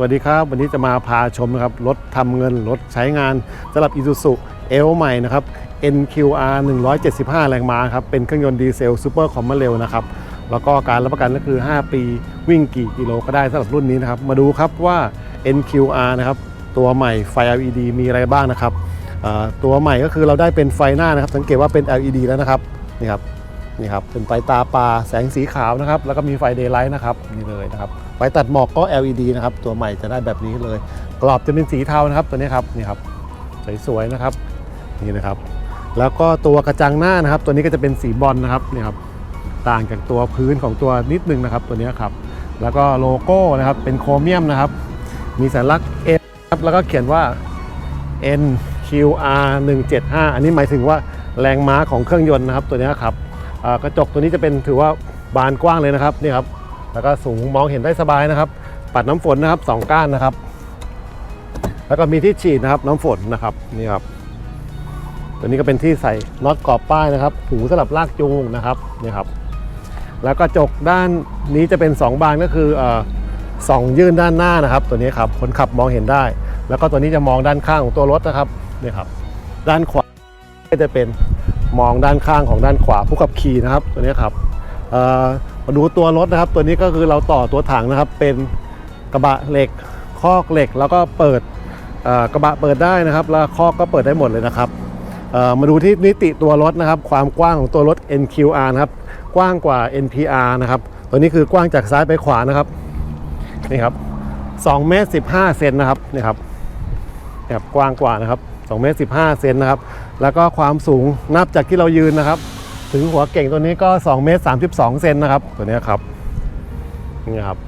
สวัสดีครับ วันนี้จะมาพาชมนะครับรถทำเงินรถใช้งานสำหรับ Isuzu L ใหม่นะครับ NQR 175 แรงม้าครับ เป็นเครื่องยนต์ดีเซลซูเปอร์คอมมาเร็วนะครับ แล้วก็การรับประกันก็คือ 5 ปีวิ่งกี่กิโลก็ได้สำหรับรุ่นนี้นะครับ มาดูครับว่า NQR นะครับ ตัวใหม่ไฟ LED มีอะไรบ้างนะครับ ตัวใหม่ก็คือเราได้เป็นไฟหน้านะครับ สังเกตว่าเป็น LED แล้วนะครับนี่ครับ นี่ครับเป็นไฟตาปลาแสงสีขาวนะครับ แล้วก็มีไฟเดย์ไลท์นะครับนี่เลยนะครับไฟตัดหมอกก็ LED นะครับ ตัวใหม่จะได้แบบนี้เลย กรอบจะเป็นสีเทานะครับ ตัวนี้ครับนี่ครับสวยๆนะครับนี่นะครับ แล้วก็ตัวกระจังหน้านะครับ ตัวนี้ก็จะเป็นสีบอลนะครับนี่ครับต่างจากตัวพื้นของตัวนิดนึงนะครับ ตัวนี้ครับ แล้วก็โลโก้นะครับเป็นโครเมียมนะครับ มีสัญลักษณ์ N ครับแล้วก็เขียนว่า NQR 175 อันนี้หมายถึงว่าแรงม้าของเครื่องยนต์นะครับ ตัวนี้ครับ กระจกตัวนี้จะเป็นถือว่าบานกว้างเลยนะครับนี่ครับแล้วก็สูงมองเห็นได้สบายนะครับ ปัดน้ำฝนนะครับสองก้านนะครับ แล้วก็มีที่ฉีดนะครับน้ำฝนนะครับนี่ครับ ตัวนี้ก็เป็นที่ใส่น็อตกรอบป้ายนะครับหูสำหรับลากจูงนะครับนี่ครับ แล้วก็จกด้านนี้จะเป็น 2 บานก็คืออสองยื่นด้านหน้านะครับ ตัวนี้ครับคนขับมองเห็นได้ แล้วก็ตัวนี้จะมองด้านข้างของตัวรถนะครับนี่ครับ ด้านขวาก็จะเป็น มองด้านข้างของด้านขวาผู้ขับขี่นะครับตัวนี้ครับมาดูตัวรถนะครับ ตัวนี้ก็คือเราต่อตัวถังนะครับ เป็นกระบะเหล็กคอกเหล็ก แล้วก็เปิดกระบะเปิดได้นะครับ แล้วคอกก็เปิดได้หมดเลยนะครับมาดูที่นิติตัวรถนะครับ ความกว้างของตัวรถ NQR นะครับ กว้างกว่า NPR นะครับ ตัวนี้คือกว้างจากซ้ายไปขวานะครับนี่ครับ2เมตร15เซนนะครับนี่ครับนี่ครับกว้างกว่านะครับ2เมตร15เซนนะครับ แล้วก็ความสูงนับจากที่เรายืนนะครับ ถึงหัวเก่งตัวนี้ก็2เมตร32เซนนะครับ ตัวนี้ครับนี่ครับ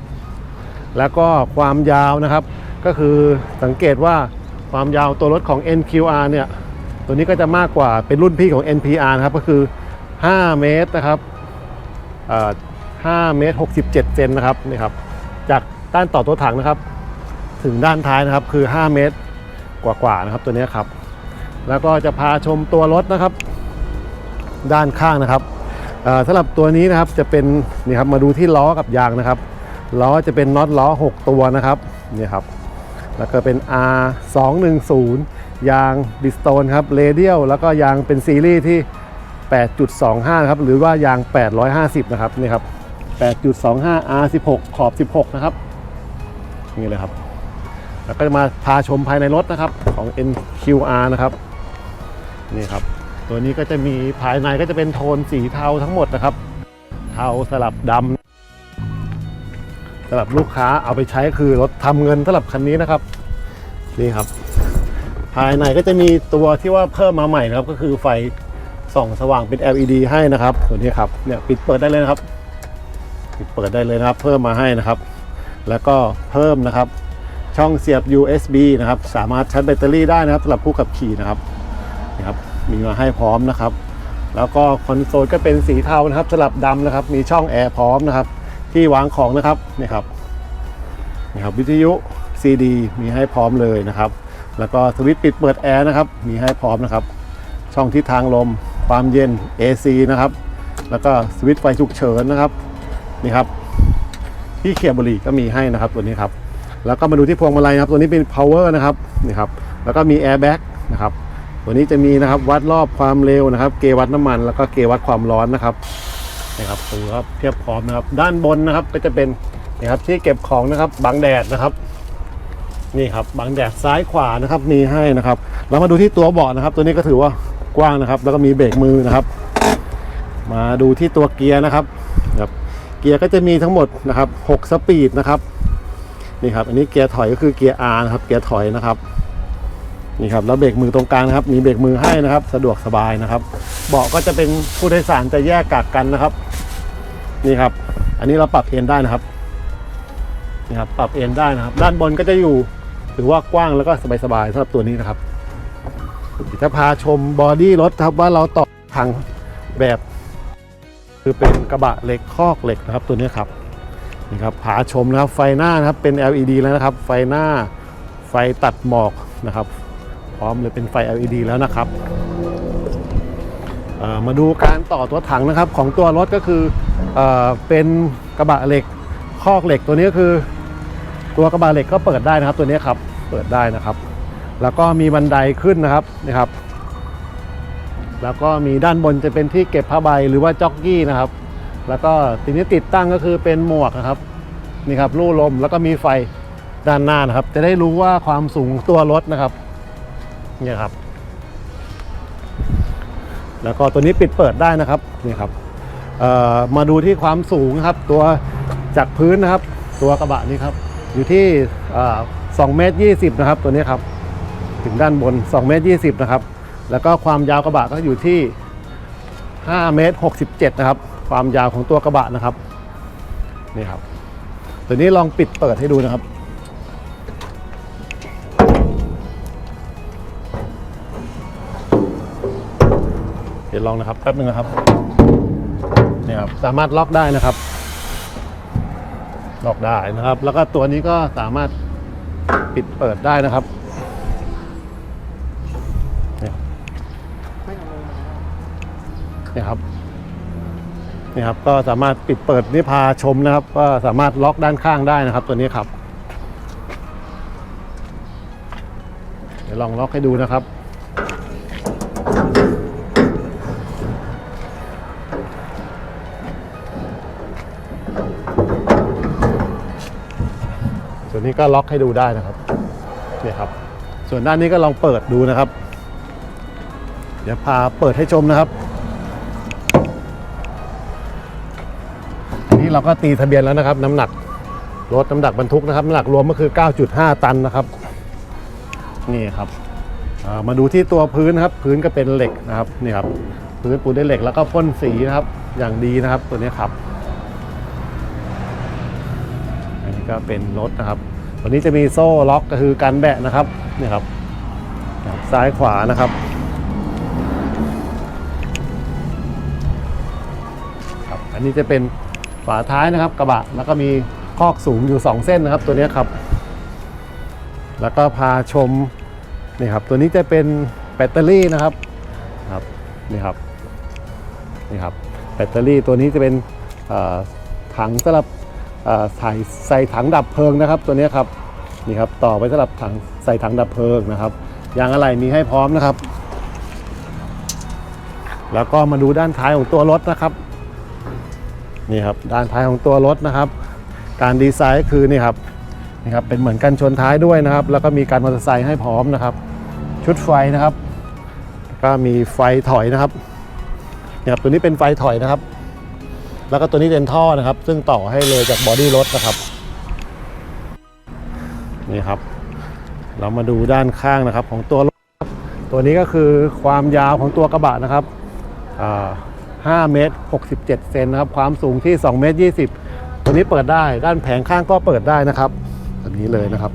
แล้วก็ความยาวนะครับ ก็คือสังเกตว่าความยาวตัวรถของ NQR เนี่ย ตัวนี้ก็จะมากกว่าเป็นรุ่นพี่ของ NPR นะครับ ก็คือ 5 เมตรนะครับ5เมตร67 เซนนะครับนี่ครับ จากด้านต่อตัวถังนะครับ ถึงด้านท้ายนะครับคือ 5 เมตรกว่าๆนะครับตัวนี้ครับ แล้วก็จะพาชมตัวรถนะครับ ด้านข้างนะครับสำหรับตัวนี้นะครับจะเป็นนี่ครับมาดูที่ล้อกับยางนะครับล้อจะเป็นน็อตล้อ 6 ตัวนะครับนี่ครับแล้วก็เป็น R 2 1 0ยางบิสโตนครับเรเดียลแล้วก็ยางเป็นซีรีส์ที่ 8.25 ครับหรือว่ายาง 850 นะครับนี่ครับ8.25 R 16ขอบ 16 นะครับนี่เลยครับ แล้วก็จะมาพาชมภายในรถนะครับของ NQR นะครับ นี่ครับ ตัวนี้ก็จะมีภายในก็จะเป็นโทนสีเทาทั้งหมดนะครับ เทาสลับดำสำหรับลูกค้าเอาไปใช้คือรถทำเงินสำหรับคันนี้นะครับนี่ครับ ภายในก็จะมีตัวที่ว่าเพิ่มมาใหม่นะครับ ก็คือไฟส่องสว่างเป็น LED ให้นะครับตัวนี้ครับเนี่ยปิดเปิดได้เลยนะครับ ปิดเปิดได้เลยนะครับ เพิ่มมาให้นะครับ แล้วก็เพิ่มนะครับ ช่องเสียบ USB นะครับ สามารถชาร์จแบตเตอรี่ได้นะครับสำหรับผู้ขับขี่นะครับ ครับมีมาให้พร้อมนะครับ แล้วก็คอนโซลก็เป็นสีเทานะครับสลับดำนะครับ มีช่องแอร์พร้อมนะครับ ที่วางของนะครับนี่ครับนี่ครับวิทยุ CD มีให้พร้อมเลยนะครับ แล้วก็สวิตช์ปิดเปิดแอร์นะครับ มีให้พร้อมนะครับ ช่องทิศทางลม ความเย็น AC นะครับ แล้วก็สวิตช์ไฟฉุกเฉินนะครับนี่ครับที่เขียบบุหรี่ก็มีให้นะครับตัวนี้ครับ แล้วก็มาดูที่พวงมาลัยนะครับ ตัวนี้เป็น power นะครับนี่ครับ แล้วก็มี airbag นะครับ ตัวนี้จะมีนะครับวัดรอบความเร็วนะครับ เกวัดน้ำมันแล้วก็เกวัดความร้อนนะครับนะครับตัวครับเทียบพร้อมนะครับ ด้านบนนะครับก็จะเป็นนะครับที่เก็บของนะครับบังแดดนะครับ นี่ครับบังแดดซ้ายขวานะครับมีให้นะครับเรามาดูที่ตัวเบาะนะครับ ตัวนี้ก็ถือว่ากว้างนะครับ แล้วก็มีเบรกมือนะครับ มาดูที่ตัวเกียร์นะครับครับเกียร์ก็จะมีทั้งหมดนะครับ6สปีดนะครับนี่ครับอันนี้เกียร์ถอยก็คือเกียร์ R นะครับเกียร์ถอยนะครับ นี่ครับแล้วเบรกมือตรงกลางนะครับ มีเบรกมือให้นะครับ สะดวกสบายนะครับ เบาะก็จะเป็นผู้โดยสารจะแยกกากกันนะครับ นี่ครับ อันนี้เราปรับเอนได้นะครับนี่ครับปรับเอนได้นะครับ ด้านบนก็จะอยู่ถือว่ากว้างแล้วก็สบายๆสำหรับตัวนี้นะครับจะพาชมบอดี้รถครับว่าเราต่อถังแบบ คือเป็นกระบะเหล็กคอกเหล็กนะครับ ตัวนี้ครับนี่ครับผาชมนะครับไฟหน้านะครับเป็น LED แล้วนะครับ ไฟหน้าไฟตัดหมอกนะครับ พร้อมเลยเป็นไฟ LED แล้วนะครับมาดูการต่อตัวถังนะครับของตัวรถก็คือเอเป็นกระบะเหล็กคอกเหล็กตัวนี้ก็คือ ตัวกระบะเหล็กก็เปิดได้นะครับ ตัวนี้ครับเปิดได้นะครับ แล้วก็มีบันไดขึ้นนะครับนี่ครับ แล้วก็มีด้านบนจะเป็นที่เก็บผ้าใบหรือว่าจ็อกกี้นะครับ แล้วก็ทีนี้ติดตั้งก็คือเป็นหมวกนะครับนี่ครับลู่ลมแล้วก็มีไฟด้านหน้านะครับ จะได้รู้ว่าความสูงตัวรถนะครับ เนี่ยครับ แล้วก็ตัวนี้ปิดเปิดได้นะครับนี่ครับมาดูที่ความสูงครับ ตัวจากพื้นนะครับ ตัวกระบะนี้ครับ อยู่ที่สองเมตรยี่สิบนะครับ ตัวนี้ครับ ถึงด้านบน2เมตร20 นะครับ แล้วก็ความยาวกระบะก็อยู่ที่5เมตร67 นะครับ ความยาวของตัวกระบะนะครับนี่ครับ ตัวนี้ลองปิดเปิดให้ดูนะครับ เดี๋ยวลองนะครับแป๊บนึงนะครับนี่ครับสามารถล็อกได้นะครับ ล็อกได้นะครับ แล้วก็ตัวนี้ก็สามารถปิดเปิดได้นะครับเนี่ยครับนี่ครับก็สามารถปิดเปิดนิพาชมนะครับ ก็สามารถล็อกด้านข้างได้นะครับ ตัวนี้ครับ เดี๋ยวลองล็อกให้ดูนะครับ วนี้ก็ล็อกให้ดูได้นะครับนี่ครับ ส่วนด้านนี้ก็ลองเปิดดูนะครับ เดี๋ยวพาเปิดให้ชมนะครับ อันนี้เราก็ตีทะเบียนแล้วนะครับ น้ำหนักรถน้ำหนักบรรทุกนะครับน้ำหนักรวมก็คือ 9.5 ตันนะครับ นี่ครับามาดูที่ตัวพื้นครับ พื้นก็เป็นเหล็กนะครับนี่ครับ พื้นปูนด้วยเหล็กแล้วก็พ่นสีนะครับ อย่างดีนะครับตัวนี้ครับ อันนี้ก็เป็นรถนะครับ ตัวนี้จะมีโซ่ล็อกก็คือการแบะนะครับนี่ครับ ซ้ายขวานะครับครับอันนี้จะเป็นฝาท้ายนะครับกระบะแล้วก็มีคอกสูงอยู่ 2 เส้นนะครับ ตัวนี้ครับ แล้วก็พาชมนี่ครับ ตัวนี้จะเป็นแบตเตอรี่นะครับครับนี่ครับนี่ครับแบตเตอรี่ตัวนี้จะเป็นถังสำหรับ ใส่ใส่ถังดับเพลิงนะครับ ตัวนี้ครับนี่ครับต่อไปสำหรับถังใส่ถังดับเพลิงนะครับยางอะไหล่มีให้พร้อมนะครับ แล้วก็มาดูด้านท้ายของตัวรถนะครับนี่ครับด้านท้ายของตัวรถนะครับ การดีไซน์คือนี่ครับนี่ครับเป็นเหมือนกันชนท้ายด้วยนะครับ แล้วก็มีการมอเตอร์ไซค์ให้พร้อมนะครับ ชุดไฟนะครับ ก็มีไฟถอยนะครับเนี่ยครับตัวนี้เป็นไฟถอยนะครับ แล้วก็ตัวนี้เป็นท่อนะครับ ซึ่งต่อให้เลยจากบอดี้รถนะครับ นี่ครับ เรามาดูด้านข้างนะครับของตัวรถ ตัวนี้ก็คือความยาวของตัวกระบะนะครับ5เมตร67 เซนนะครับ ความสูงที่2เมตร20 ตัวนี้เปิดได้ ด้านแผงข้างก็เปิดได้นะครับแบบนี้เลยนะครับ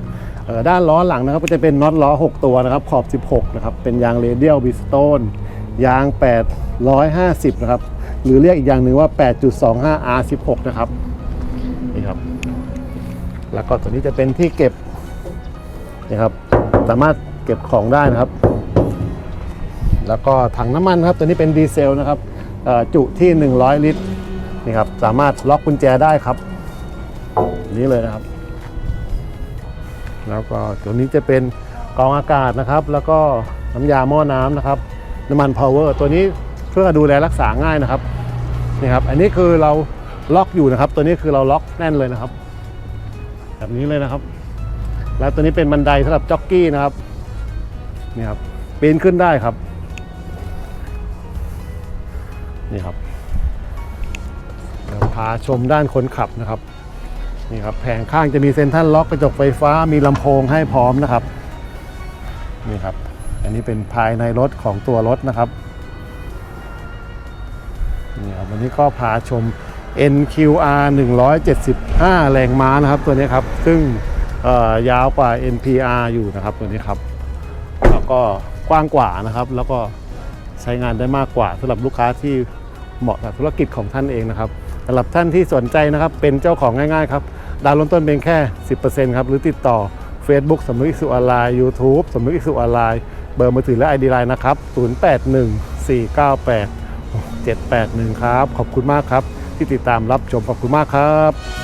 ด้านล้อหลังนะครับก็จะเป็นน็อตล้อ 6 ตัวนะครับ ขอบ 16 นะครับ เป็นยางเรเดียลบิสโตนยาง 850 นะครับ หรือเรียกอีกอย่างหนึ่งว่า 8.25 R16 นะครับนี่ครับ แล้วก็ตัวนี้จะเป็นที่เก็บนะครับสามารถเก็บของได้นะครับ แล้วก็ถังน้ำมันครับ ตัวนี้เป็นดีเซลนะครับเอ่อจุที่ 100 ลิตรนี่ครับสามารถล็อกกุญแจได้ครับอย่างนี้เลยนะครับ แล้วก็ตัวนี้จะเป็นกรองอากาศนะครับ แล้วก็น้ำยาหม้อน้ำนะครับ น้ำมันพาวเวอร์ตัวนี้เพื่อดูแลรักษาง่ายนะครับนี่ครับ อันนี้คือเราล็อกอยู่นะครับ ตัวนี้คือเราล็อกแน่นเลยนะครับ แบบนี้เลยนะครับ แล้วตัวนี้เป็นบันไดสำหรับจ็อกกี้นะครับนี่ครับปีนขึ้นได้ครับนี่ครับเดี๋ยวพาชมด้านคนขับนะครับนี่ครับแผงข้างจะมีเซ็นทรัลล็อกกระจกไฟฟ้ามีลำโพงให้พร้อมนะครับนี่ครับ อันนี้เป็นภายในรถของตัวรถนะครับนี่ครับ วันนี้ก็พาชม NQR 175 แรงม้านะครับตัวนี้ครับ ซึ่งยาวกว่า NPR อยู่นะครับตัวนี้ครับ แล้วก็กว้างกว่านะครับ แล้วก็ใช้งานได้มากกว่าสำหรับลูกค้าที่เหมาะกับธุรกิจของท่านเองนะครับสำหรับท่านที่สนใจนะครับ เป็นเจ้าของง่ายๆครับ ดาวน์ริ่มต้นเป็นแค่ 10%ครับ หรือติดต่อ Facebook สำนึกอิสุออนไลน์ YouTube สำนึกอิสุออนไลน์ เบอร์มือถือและ ID ไลน์นะครับ 081498 781 ครับ ขอบคุณมากครับ ที่ติดตามรับชมขอบคุณมากครับ